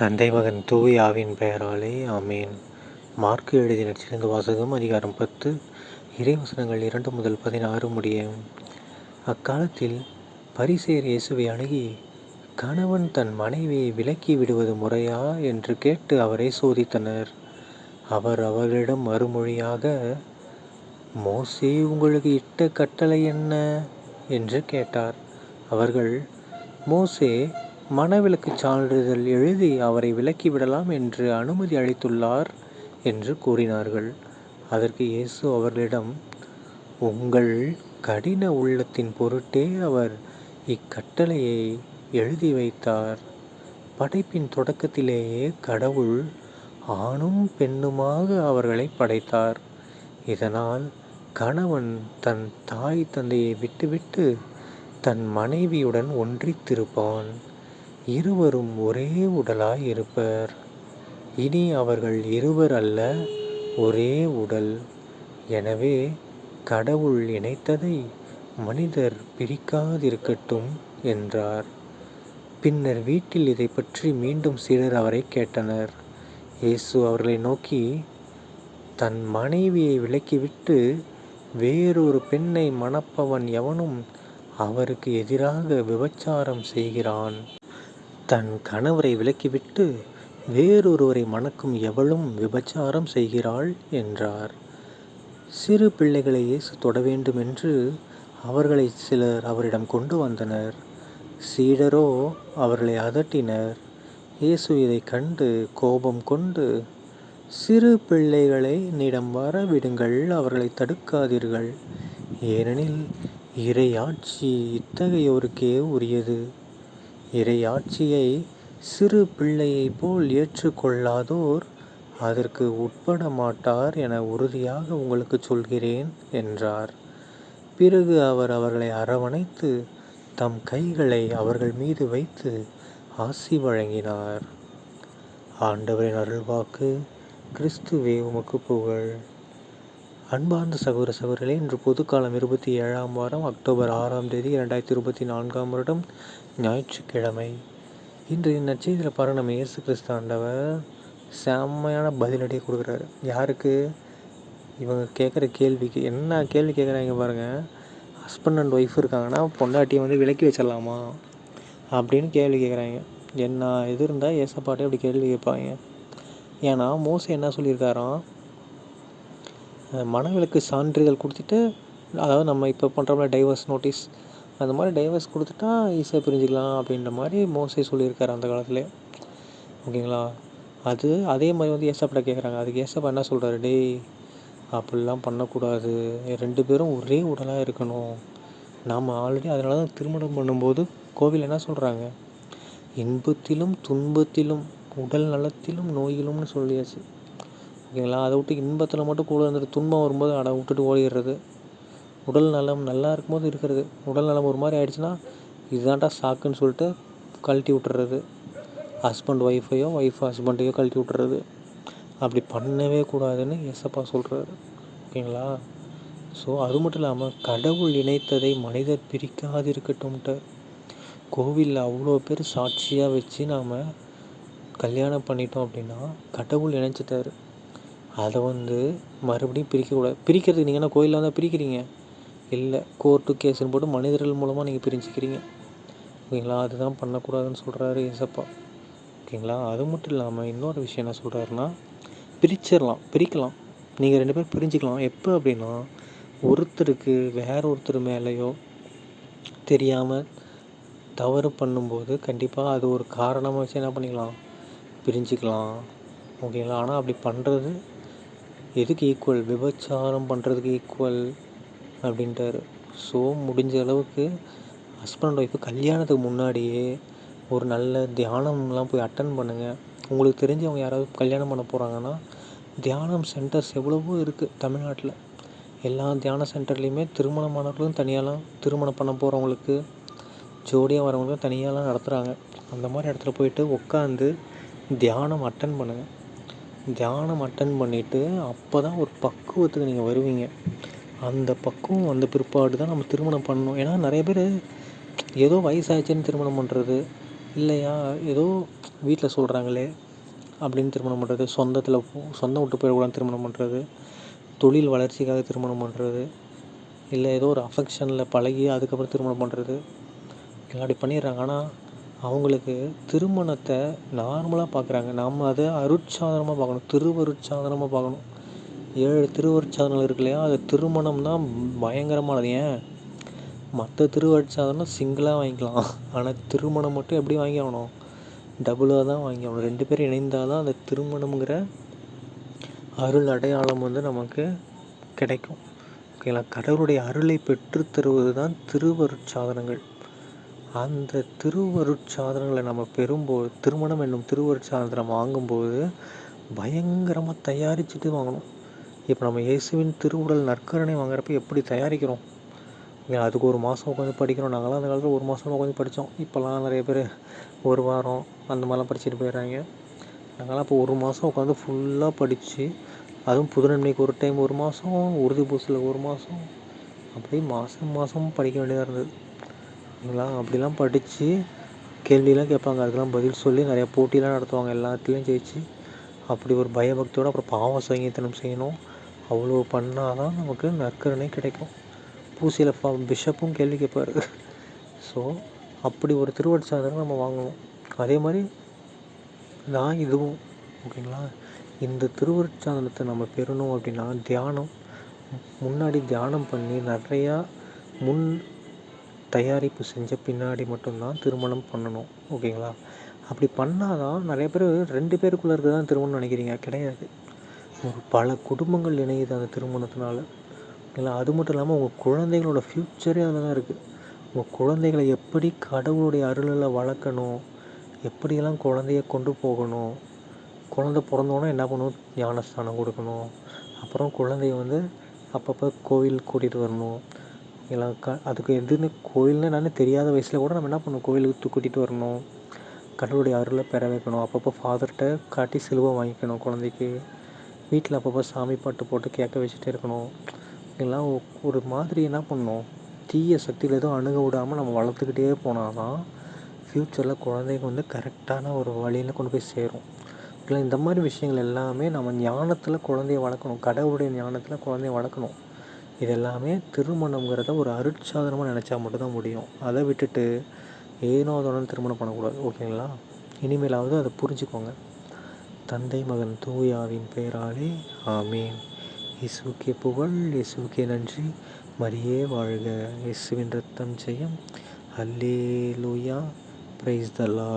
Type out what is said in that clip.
தந்தை மகன் தூய் பெயராலே ஆமேன். மார்க்கு எழுதின சிறந்த வாசகம் அதிகாரம் பத்து. இறைவசனங்கள் இரண்டு முதல் பதினாறு முடிய. அக்காலத்தில் பரிசேர் இயேசுவை அணுகி கணவன் தன் மனைவியை விலக்கி விடுவது முறையா? என்று கேட்டு அவரை சோதித்தனர். அவர் அவர்களிடம் மறுமொழியாக மோசே உங்களுக்கு இட்ட கட்டளை என்ன? என்று கேட்டார். அவர்கள் மோசே மனவிலக்கு சான்றிதழ் எழுதி அவரை விலக்கிவிடலாம் என்று அனுமதி அளித்துள்ளார் என்று கூறினார்கள். அதற்கு இயேசு அவர்களிடம் உங்கள் கடின உள்ளத்தின் பொருட்டே அவர் இக்கட்டளையை எழுதி வைத்தார். படைப்பின் தொடக்கத்திலேயே கடவுள் ஆணும் பெண்ணுமாக அவர்களை படைத்தார். இதனால் கணவன் தன் தாய் தந்தையை விட்டுவிட்டு தன் மனைவியுடன் ஒன்றித்திருப்பான். இருவரும் ஒரே உடலாய் இருப்பர். இனி அவர்கள் இருவர் அல்ல ஒரே உடல். எனவே கடவுள் இணைத்ததை மனிதர் பிரிக்காதிருக்கட்டும் என்றார். பின்னர் வீட்டில் இதை பற்றி மீண்டும் சிலர் அவரை கேட்டனர். இயேசு அவர்களை நோக்கி தன் மனைவியை விலக்கிவிட்டு வேறொரு பெண்ணை மணப்பவன் எவனும் அவருக்கு எதிராக விபச்சாரம் செய்கிறான். தன் கணவரை விலக்கிவிட்டு வேறொருவரை மணக்கும் எவளும் விபச்சாரம் செய்கிறாள் என்றார். சிறு பிள்ளைகளை இயேசு தொட வேண்டுமென்று அவர்களை சிலர் அவரிடம் கொண்டு வந்தனர். சீடரோ அவர்களை அதட்டினர். இயேசு இதை கண்டு கோபம் கொண்டு சிறு பிள்ளைகளை என்னிடம் வர விடுங்கள் அவர்களை தடுக்காதீர்கள். ஏனெனில் இறையாட்சி இத்தகையோருக்கே உரியது. இறையாட்சியை சிறு பிள்ளையைப் போல் ஏற்றுக்கொள்ளாதோர் அதற்கு உட்பட மாட்டார் என உறுதியாக உங்களுக்கு சொல்கிறேன் என்றார். பிறகு அவர் அவர்களை அரவணைத்து தம் கைகளை அவர்கள் மீது வைத்து ஆசி வழங்கினார். ஆண்டவரின் அருள்வாக்கு கிறிஸ்துவே உமக்கு புகழ். அன்பார்ந்த சகோதர சகோதரிகளே இன்று பொதுக்காலம் இருபத்தி ஏழாம் வாரம் அக்டோபர் ஆறாம் தேதி இரண்டாயிரத்தி இருபத்தி நான்காம் வருடம் ஞாயிற்றுக்கிழமை. இன்று நற்செய்தியில் பாருங்க நம்ம இயேசு கிறிஸ்து ஆண்டவர் செம்மையான பதிலடியை கொடுக்குறாரு. யாருக்கு? இவங்க கேட்குற கேள்விக்கு என்ன கேள்வி கேட்குறாங்க பாருங்கள் ஹஸ்பண்ட் அண்ட் ஒய்ஃப் இருக்காங்கன்னா பொண்டாட்டியை வந்து விலக்கி வச்சிடலாமா அப்படின்னு கேள்வி கேட்குறாங்க. என்ன இது இருந்தால் ஏசப்பாட்டே அப்படி கேள்வி கேட்பாங்க. ஏன்னா மோசம் என்ன சொல்லியிருக்காராம் மனவிலக்கு சான்றிதழ் கொடுத்துட்டு அதாவது நம்ம இப்போ பண்ணுறோம்ல டைவர்ஸ் நோட்டீஸ் அந்த மாதிரி டைவர்ஸ் கொடுத்துட்டா ஈஸியாக பிரிஞ்சுக்கலாம் அப்படின்ற மாதிரி மோசே சொல்லியிருக்காரு அந்த காலத்துலேயே ஓகேங்களா? அது அதே மாதிரி வந்து ஏசப்பிட்ட கேட்குறாங்க அதுக்கு ஏசப்பா என்ன சொல்கிறாரு டேய் அப்படிலாம் பண்ணக்கூடாது. ரெண்டு பேரும் ஒரே உடலாக இருக்கணும். நாம் ஆல்ரெடி அதனால தான் திருமணம் பண்ணும்போது கோவில் என்ன சொல்கிறாங்க இன்பத்திலும் துன்பத்திலும் உடல் நலத்திலும் நோயிலும்னு சொல்லியாச்சு. ஓகேங்களா? அதை விட்டு இன்பத்தில் மட்டும் கூட இருந்துட்டு துன்பம் வரும்போது அதை விட்டுட்டு ஓடிடுறது. உடல் நலம் நல்லா இருக்கும்போது இருக்கிறது. உடல் நலம் ஒரு மாதிரி ஆயிடுச்சுன்னா இதுதான்டா சாக்குன்னு சொல்லிட்டு கழட்டி விட்டுறது. ஹஸ்பண்ட் ஒய்ஃபையோ ஒய்ஃப் ஹஸ்பண்டையோ கழட்டி விட்டுறது. அப்படி பண்ணவே கூடாதுன்னு எஸ்அப்பா சொல்கிறாரு ஓகேங்களா? ஸோ அது மட்டும் இல்லாமல் கடவுள் இணைத்ததை மனிதர் பிரிக்காது இருக்கட்டும்ட்டு கோவிலில் அவ்வளோ பேர் சாட்சியாக வச்சு நாம் கல்யாணம் பண்ணிட்டோம் அப்படின்னா கடவுள் இணைச்சிட்டாரு அதை வந்து மறுபடியும் பிரிக்கக்கூடாது. பிரிக்கிறதுக்கு நீங்கள் என்ன கோயிலில் வந்தால் பிரிக்கிறீங்க? இல்லை. கோர்ட்டு கேஸுன்னு போட்டு மனிதர்கள் மூலமாக நீங்கள் பிரிஞ்சுக்கிறீங்க. ஓகேங்களா? அதுதான் பண்ணக்கூடாதுன்னு சொல்கிறாரு ஏசப்பா ஓகேங்களா? அது மட்டும் இல்லாமல் இன்னொரு விஷயம் என்ன சொல்கிறாருன்னா பிரிச்சிடலாம் பிரிக்கலாம். நீங்கள் ரெண்டு பேரும் பிரிஞ்சுக்கலாம். எப்போ அப்படின்னா ஒருத்தருக்கு வேற ஒருத்தர் மேலேயோ தெரியாமல் தவறு பண்ணும்போது கண்டிப்பாக அது ஒரு காரணமாக வச்சு என்ன பண்ணிக்கலாம்? பிரிஞ்சுக்கலாம். ஓகேங்களா? ஆனால் அப்படி பண்ணுறது எதுக்கு ஈக்குவல் விபச்சாரம் பண்ணுறதுக்கு ஈக்குவல் அப்படின்ட்டாரு. ஸோ முடிஞ்ச அளவுக்கு ஹஸ்பண்ட் ஒய்ஃபு கல்யாணத்துக்கு முன்னாடியே ஒரு நல்ல தியானம்லாம் போய் அட்டன் பண்ணுங்கள் உங்களுக்கு தெரிஞ்சவங்க யாராவது கல்யாணம் பண்ண போகிறாங்கன்னா தியானம் சென்டர்ஸ் எவ்வளவோ இருக்குது தமிழ்நாட்டில். எல்லா தியான சென்டர்லேயுமே திருமணமானவர்களும் தனியாலாம் திருமணம் பண்ண போகிறவங்களுக்கு ஜோடியாக வரவங்களுக்கும் தனியாலாம் நடத்துகிறாங்க அந்த மாதிரி இடத்துல போயிட்டு உட்காந்து தியானம் அட்டன் பண்ணுங்கள் தியானம் அட்டன் பண்ணிவிட்டு அப்போ தான் ஒரு பக்குவத்துக்கு நீங்கள் வருவீங்க. அந்த பக்கம் வந்த பிற்பாடு தான் நம்ம திருமணம் பண்ணணும். ஏன்னா நிறைய பேர் ஏதோ வயசாச்சுன்னு திருமணம் பண்ணுறது இல்லையா? ஏதோ வீட்டில் சொல்கிறாங்களே அப்படின்னு திருமணம் பண்ணுறது சொந்தத்தில் சொந்தம் விட்டு போயிடக்கூடாதுன்னு திருமணம் பண்ணுறது தொழில் வளர்ச்சிக்காக திருமணம் பண்ணுறது இல்லை ஏதோ ஒரு அஃபெக்ஷனில் பழகி அதுக்கப்புறம் திருமணம் பண்ணுறது எல்லாம் அப்படி பண்ணிடுறாங்க. ஆனால் அவங்களுக்கு திருமணத்தை நார்மலாக பார்க்குறாங்க. நம்ம அதை அருட்சாதனமாக பார்க்கணும். திருவருட்சாதனமாக பார்க்கணும். ஏழு திருவருட்சாதனம் இருக்கு இல்லையா? அது திருமணம் தான் பயங்கரமானது. ஏன்? மற்ற திருவருட்சாதனம் சிங்கிளாக வாங்கிக்கலாம். ஆனால் திருமணம் மட்டும் எப்படி வாங்கி ஆகணும் டபுளாக தான் வாங்கி ஆகணும் ரெண்டு பேரும் இணைந்தால் தான் அந்த திருமணம்ங்கிற அருள் அடையாளம் வந்து நமக்கு கிடைக்கும். ஓகேங்களா? கடவுளுடைய அருளை பெற்று தருவது தான் திருவருட்சாதனங்கள். அந்த திருவருட்சாதனங்களை நம்ம பெறும்போது திருமணம் என்னும் திருவருட்சாதனம் வாங்கும்போது பயங்கரமாக தயாரிச்சுட்டு வாங்கணும். இப்போ நம்ம இயேசுவின் திருவுடல் நற்கரணை வாங்குறப்ப எப்படி தயாரிக்கிறோம்? அதுக்கு ஒரு மாதம் உட்காந்து படிக்கிறோம். நாங்களாம் அந்த காலத்தில் ஒரு மாதம் உட்காந்து படித்தோம் இப்போல்லாம் நிறைய பேர் ஒரு வாரம் அந்த மாதிரிலாம் படிச்சுட்டு போயிடுறாங்க. நாங்களாம் இப்போ ஒரு மாதம் உட்காந்து ஃபுல்லாக படித்து அதுவும் புதுநன்மைக்கு ஒரு டைம் ஒரு மாதம் உறுதி பூசில் ஒரு மாதம் அப்படியே மாதம் மாதம் படிக்க வேண்டியதாக இருந்தது. ஓகேங்களா அப்படிலாம் படித்து கேள்வியெலாம் கேட்பாங்க. அதுக்கெல்லாம் பதில் சொல்லி நிறையா போட்டிலாம் நடத்துவாங்க. எல்லாத்துலேயும் ஜெயிச்சு அப்படி ஒரு பயபக்தியோடு அப்புறம் பாவ சங்கீதனம் செய்யணும். அவ்வளோ பண்ணால் தான் நமக்கு நற்கருணை கிடைக்கும். பூசியில் ஃப பிஷப்பும் கேள்வி கேட்பார். ஸோ அப்படி ஒரு திருவடிச்சாதனை நம்ம வாங்கணும். அதே மாதிரி நான் இதுவும் ஓகேங்களா? இந்த திருவருட்சாதனத்தை நம்ம பெறணும் அப்படின்னா தியானம் முன்னாடி தியானம் பண்ணி நிறையா முன் தயாரிப்பு செஞ்ச பின்னாடி மட்டும்தான் திருமணம் பண்ணணும் ஓகேங்களா? அப்படி பண்ணால் தான் நிறைய பேர் ரெண்டு பேருக்குள்ளே இருக்க தான் திருமணம் நினைக்கிறீங்க? கிடையாது. ஒரு பல குடும்பங்கள் இணையுது அந்த திருமணத்தினால. இல்லை அது மட்டும் இல்லாமல் உங்கள் குழந்தைகளோட ஃப்யூச்சரே அதில் தான் இருக்குது உங்கள் குழந்தைகளை எப்படி கடவுளுடைய அருளில் வளர்க்கணும்? எப்படியெல்லாம் குழந்தைய கொண்டு போகணும்? குழந்த பிறந்தோன்னே என்ன பண்ணணும்? ஞானஸ்தானம் கொடுக்கணும். அப்புறம் குழந்தைய வந்து அப்பப்போ கோவில் கூட்டிகிட்டு வரணும். இல்லை க அதுக்கு எதுன்னு கோயில்னு என்னன்னு தெரியாத வயசில் கூட நம்ம என்ன பண்ணணும்? கோயிலுக்கு கூட்டிகிட்டு வரணும். கடவுளுடைய அருளை பெற வைக்கணும். அப்பப்போ ஃபாதர்கிட்ட காட்டி சிலுவை வாங்கிக்கணும் குழந்தைக்கு. வீட்டில் அப்பப்போ சாமி பாட்டு போட்டு கேட்க வச்சுட்டே இருக்கணும். இதெல்லாம் ஒரு மாதிரி என்ன பண்ணணும்? தீய சக்தியில் எதுவும் அணுக விடாமல் நம்ம வளர்த்துக்கிட்டே போனால் தான் ஃப்யூச்சரில் குழந்தைங்க வந்து கரெக்டான ஒரு வழியில் கொண்டு போய் சேரும். இல்லை இந்த மாதிரி விஷயங்கள் எல்லாமே நம்ம ஞானத்தில் குழந்தைய வளர்க்கணும். கடவுளுடைய ஞானத்தில் குழந்தைய வளர்க்கணும். இது எல்லாமே திருமணங்கிறத ஒரு அருட்சாதனமாக நினச்சா மட்டும்தான் முடியும். அதை விட்டுட்டு ஏனோ அதோட திருமணம் பண்ணக்கூடாது. ஓகேங்களா? இனிமேலாவது அதை புரிஞ்சுக்கோங்க. தந்தை மகன் தூயாவின் பெயராலே ஆமீன். இசுக்கே புகழ் இசுக்கே நன்றி. மரியே வாழ்க. இயேசுவின் ரத்தம் செய்யும் அல்லே லூயா பிரைஸ் தலா